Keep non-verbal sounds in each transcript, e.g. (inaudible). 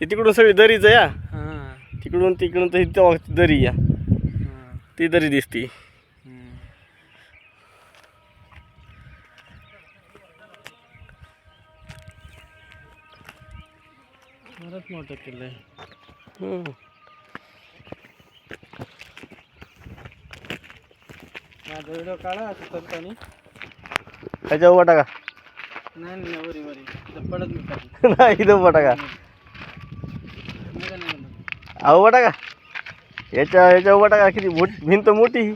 ते तिकडून सगळी दरीच या हां? तिकडून तिकडून तर इथं दरी या. ती दरी दिसती. बरंच मोठं किल्लं आहे. माझा व्हिडिओ काढा असं करताना ह्याच्या उभा टाका. नाही नाही वरी वरी. इथं पडत मी खाली. (laughs) नाही इथं उभा टाका. निघा नाही म्हणत. हा उभा टाका. याच्या याच्या उभा टाका. किती मोठ भिंत मोठी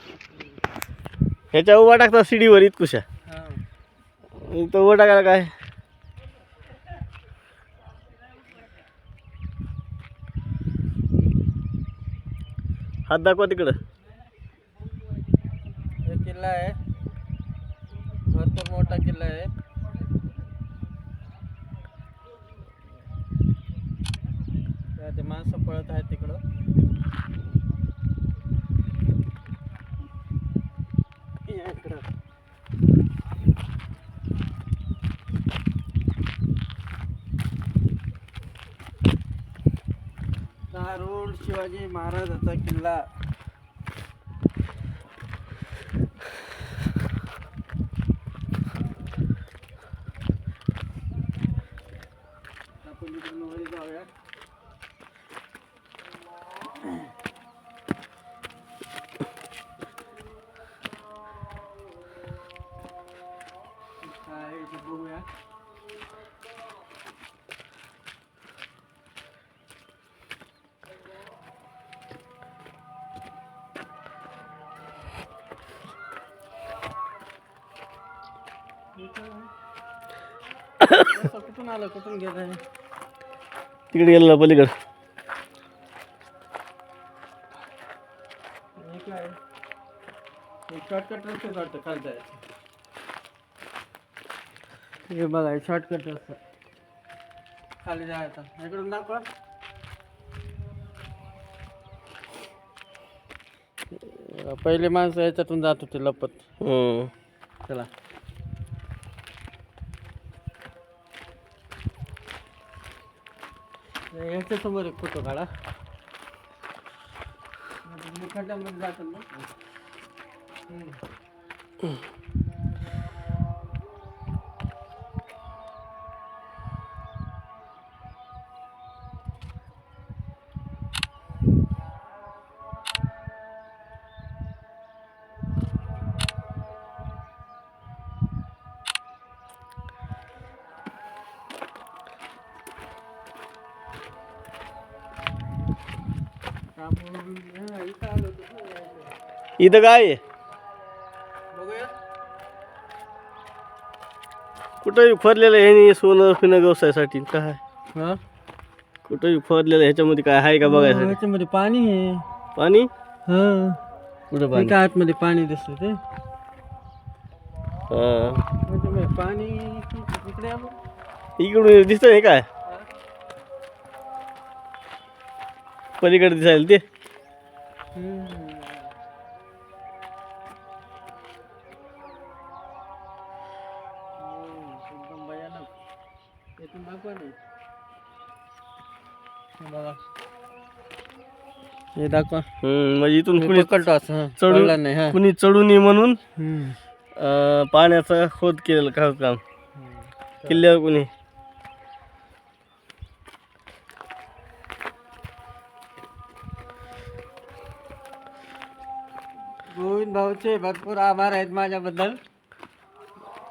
ह्याच्या उभा टाकता शिडीवर इतकुशा हां. इथं उभा टाकायला काय? हात दाखवा तिकडं हे किल्ला आहे भरपूर आहे ते माणसं पळत आहेत तिकडं. या शिवाजी महाराजाचा किल्ला. कुठून आलं कुठून गेलं? तिकडे गेलं पलीकडं. काय शॉर्टकट रस्ते वाटतं जायचं हे बघा शॉर्टकट रस्ता खाली जायचा इकडून दाखवा. पहिले माणसं याच्यातून जात होते लपत. चला. याच्या समोर एक फोटो काढा. खड्ड्यामध्ये जातो ना. इथं काय? कुठंही फरलेलं ह्यानी सोनं फिनं व्यवसायासाठी काय? हा? कुठंही फरलेलं ह्याच्यामध्ये काय आहे का बघायसाठी? ह्याच्यामध्ये पाणी आहे. पाणी? हा. कुठं पाणी? आतमध्ये पाणी दिसतं ते. हा. ह्याच्यामध्ये पाणी इकडे आहे बघ. इकडून दिसत हे काय? पलीकडे दिसायला ते. हे दाखवा. म्हणजे इथून कुणी पकडतो असं. चढून- नाही हा. कुणी चढू नये म्हणून पाण्याचं खोद केलेलं का काम किल्ल्यावर कुणी. गोविंद भाऊचे भरपूर आभार आहेत माझ्याबद्दल.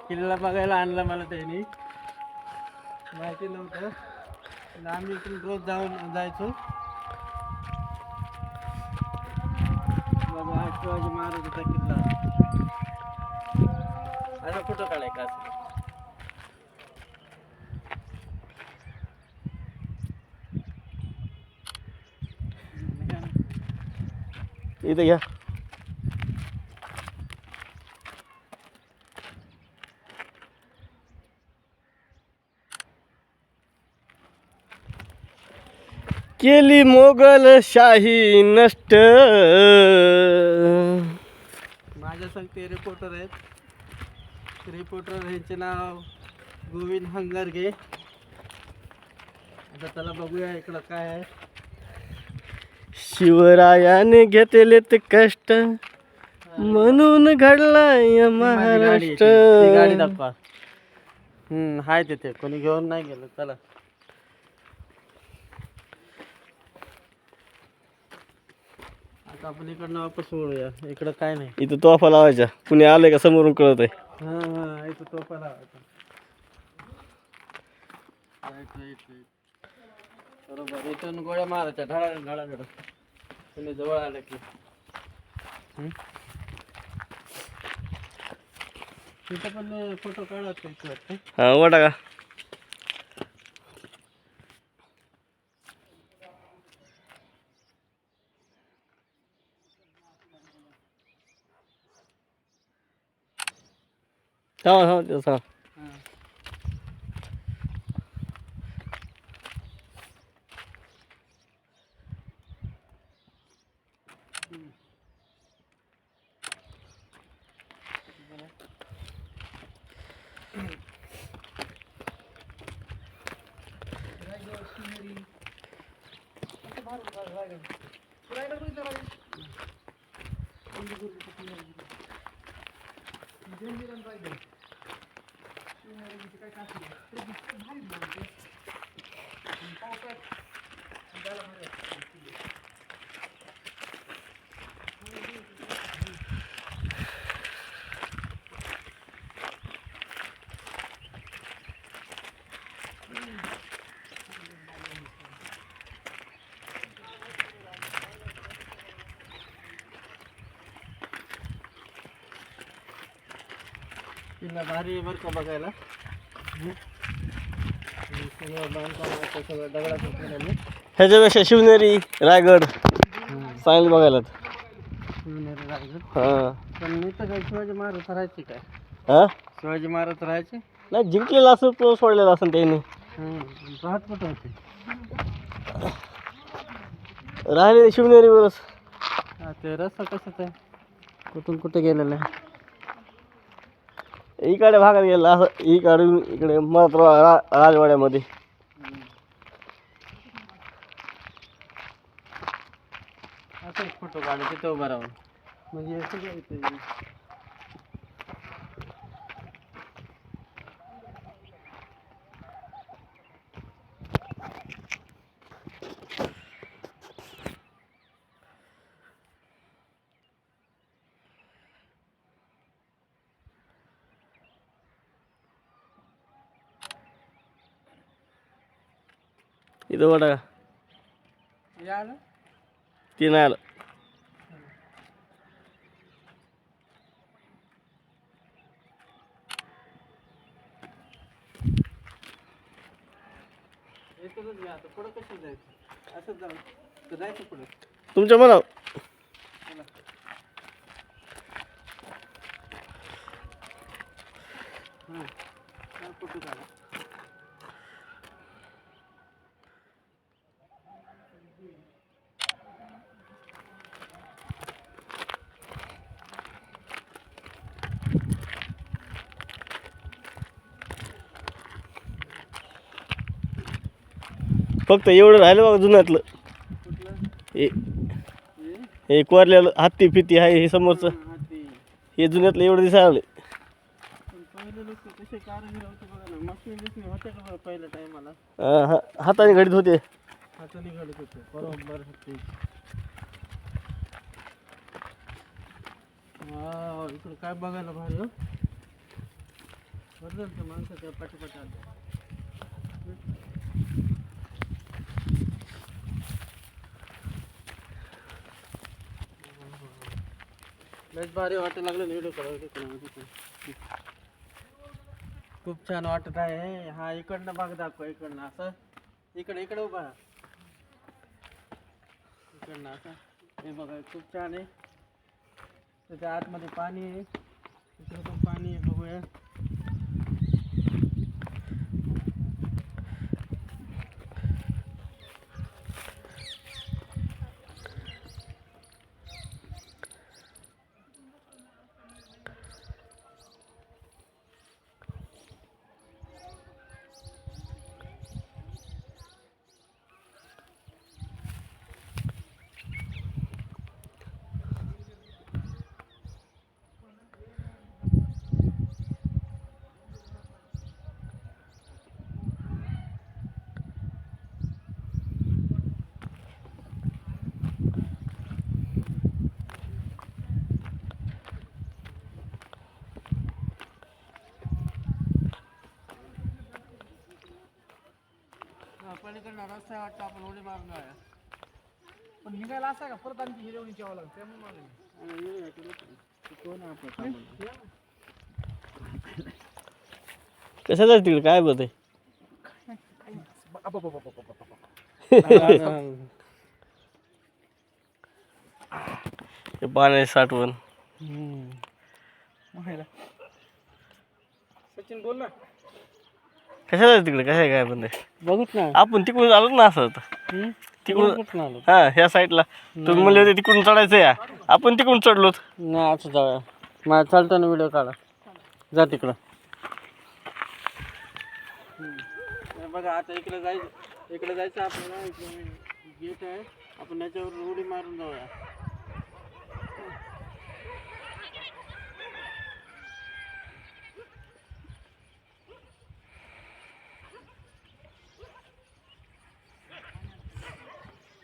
किल्ला बघायला आणला मला त्यांनी. माहिती नव्हतं. आम्ही इथून रोज जाऊन जायचो. हा शिवाजी महाराजाचा किल्ला. असा फोटो काढाय का असं? इथं घ्या. केली मोगल शाही नष्ट. माझ्या संगते रिपोर्टर आहेत. रिपोर्टर यांचे नाव गोविंद हंगरगे. आता त्याला बघूया इकडं काय आहे. शिवरायाने घेतले ते कष्ट म्हणून घडलाय माझी गाडी आहे महाराष्ट्र दाखवा. हम्म हाय तिथे. कोणी घेऊन नाही गेलं. चला. आता आपण इकडनं वापस वळूया. इकडं काय नाही. इथं तोफा लावायच्या. कुणी आलंय का समोरून कळत आहे हा हा इथं तोफा लावायचा. राईट राईट राईट बरोबर. इथून गोळ्या मारायच्या. ढळा ढळा ढळा तुम्ही जवळ आलं की. हम्म? तिथं पण फोटो काढत वाटतं. हा वाटा का? थांबा थांबा तिथं थांबा. हा. किल्ला भारी आहे बरं का बघायला. सगळं बांधकाम सगळं दगडाचं केलेलं ह्याच्यापेक्षा शिवनेरी रायगड. चांगली बघायला. शिवनेरी रायगड. हा. पण मी तर काय शिवाजी महाराज राहायचे काय? हा? शिवाजी महाराज राहायचे? नाही जिंकलेलं असं तो सोडलेलं असं त्यांनी. राहत कुठं होते? राहिले शिवनेरीवरच. हा, ते रस्ता कशाचा आहे? कुठून कुठे गेलेला आहे? इकडे भागात गेला असं इकडे इकडे मराठवा रा राजवाड्यामध्ये. असं फोटो काढू तिथे उभा राहून. म्हणजे हे सगळं इथे इथं वाटा का हे आलं ते नाही आलं इथूनच घ्या आता पुढं कसं जायचं असंच जाऊ तर जायचं पुढं तुमच्या मनावर फक्त एवढं राहिलं बघा जुन्यातलं. हे हे हे कोरलेलं हत्ती फिती आहे हे समोरचं. हे जुन्यातलं एवढं दिसायला आलं बघा ना होते का पहिल्या हा, हा- हाताने घडीत होते. हाताने होते बरोबर इकडं काय बघायला भारी हो माणसाच्या पाठीपाठी आलं लयच भारी वाटायला लागलं व्हिडिओ खूप छान वाटत आहे. हा इकडनं भाग दाखव इकडनं असं. इकडे इकडे उभा इकडनं असं. हे बघा खूप छान आहे. त्याच्या आतमध्ये पाणी आहे. इकडे पण पाणी आहे बघूया. आहे आपण उडी मारून जाऊया पण निघायला असा का? परत आणखी यावं लागतं त्यामुळे कोण आहे आपलं आहे तिकडे काय बोलते पाण्याची साठवण. सचिन बोल ना. कशाचं आहे तिकडे? कसं आहे काय पण ते बघूच ना आपण तिकडून आलो ना असं होतं हम्म? तिकडून कुठून आलो हा ह्या साईडला. तुम्ही म्हणले होते तिकडून चढायचं या आपण तिकडून चढलो नाही असं जाऊया. मला चालताना व्हिडिओ काढा. जा तिकडं. बघा आता इकडे जायचं इकडे जायचं आपल्याला. गेट आहे. आपण याच्यावर उडी मारून जाऊया.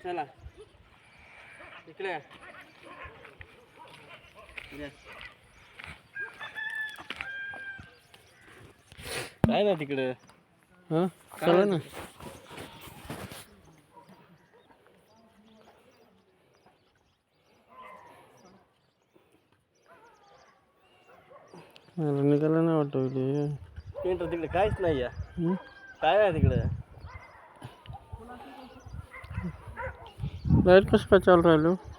चला. इकडे. काय ना तिकडे. हं? चला ना. मला निघालं नाही वाटतं तिकडे काहीच नाही या? काय आहे तिकडे? लाइट कसं काय चालू राहिलो चला